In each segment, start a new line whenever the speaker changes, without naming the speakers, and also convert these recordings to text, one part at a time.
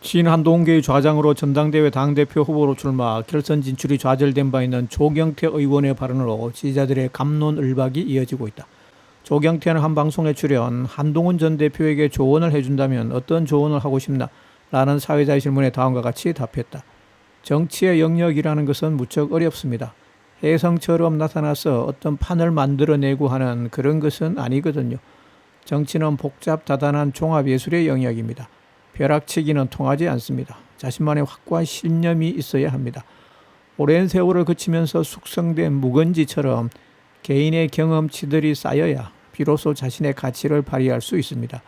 신한동계의 좌장으로 전당대회 당대표 후보로 출마 결선 진출이 좌절된 바 있는 조경태 의원의 발언으로 지지자들의 감론을박이 이어지고 있다. 조경태는 한 방송에 출연 한동훈 전 대표에게 조언을 해준다면 어떤 조언을 하고 싶나? 라는 사회자의 질문에 다음과 같이 답했다. 정치의 영역이라는 것은 무척 어렵습니다. 혜성처럼 나타나서 어떤 판을 만들어내고 하는 그런 것은 아니거든요. 정치는 복잡 다단한 종합예술의 영역입니다. 벼락치기는 통하지 않습니다. 자신만의 확고한 신념이 있어야 합니다. 오랜 세월을 거치면서 숙성된 묵은지처럼 개인의 경험치들이 쌓여야 비로소 자신의 가치를 발휘할 수 있습니다.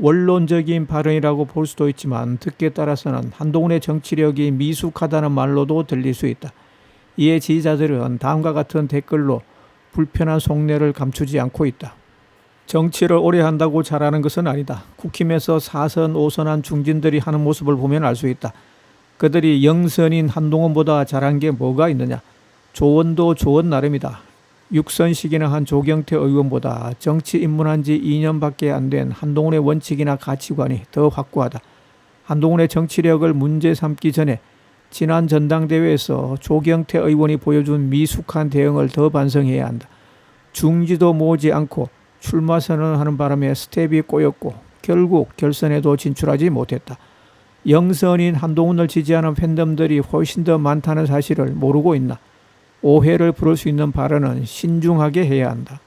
원론적인 발언이라고 볼 수도 있지만 듣기에 따라서는 한동훈의 정치력이 미숙하다는 말로도 들릴 수 있다. 이에 지지자들은 다음과 같은 댓글로 불편한 속내를 감추지 않고 있다. 정치를 오래 한다고 잘하는 것은 아니다. 국힘에서 4선, 5선한 중진들이 하는 모습을 보면 알 수 있다. 그들이 영선인 한동훈보다 잘한 게 뭐가 있느냐. 조언도 조언 나름이다. 육선식이나 한 조경태 의원보다 정치 입문한 지 2년밖에 안 된 한동훈의 원칙이나 가치관이 더 확고하다. 한동훈의 정치력을 문제 삼기 전에 지난 전당대회에서 조경태 의원이 보여준 미숙한 대응을 더 반성해야 한다. 중지도 모으지 않고 출마 선언하는 바람에 스텝이 꼬였고 결국 결선에도 진출하지 못했다. 영선인 한동훈을 지지하는 팬덤들이 훨씬 더 많다는 사실을 모르고 있나? 오해를 부를 수 있는 발언은 신중하게 해야 한다.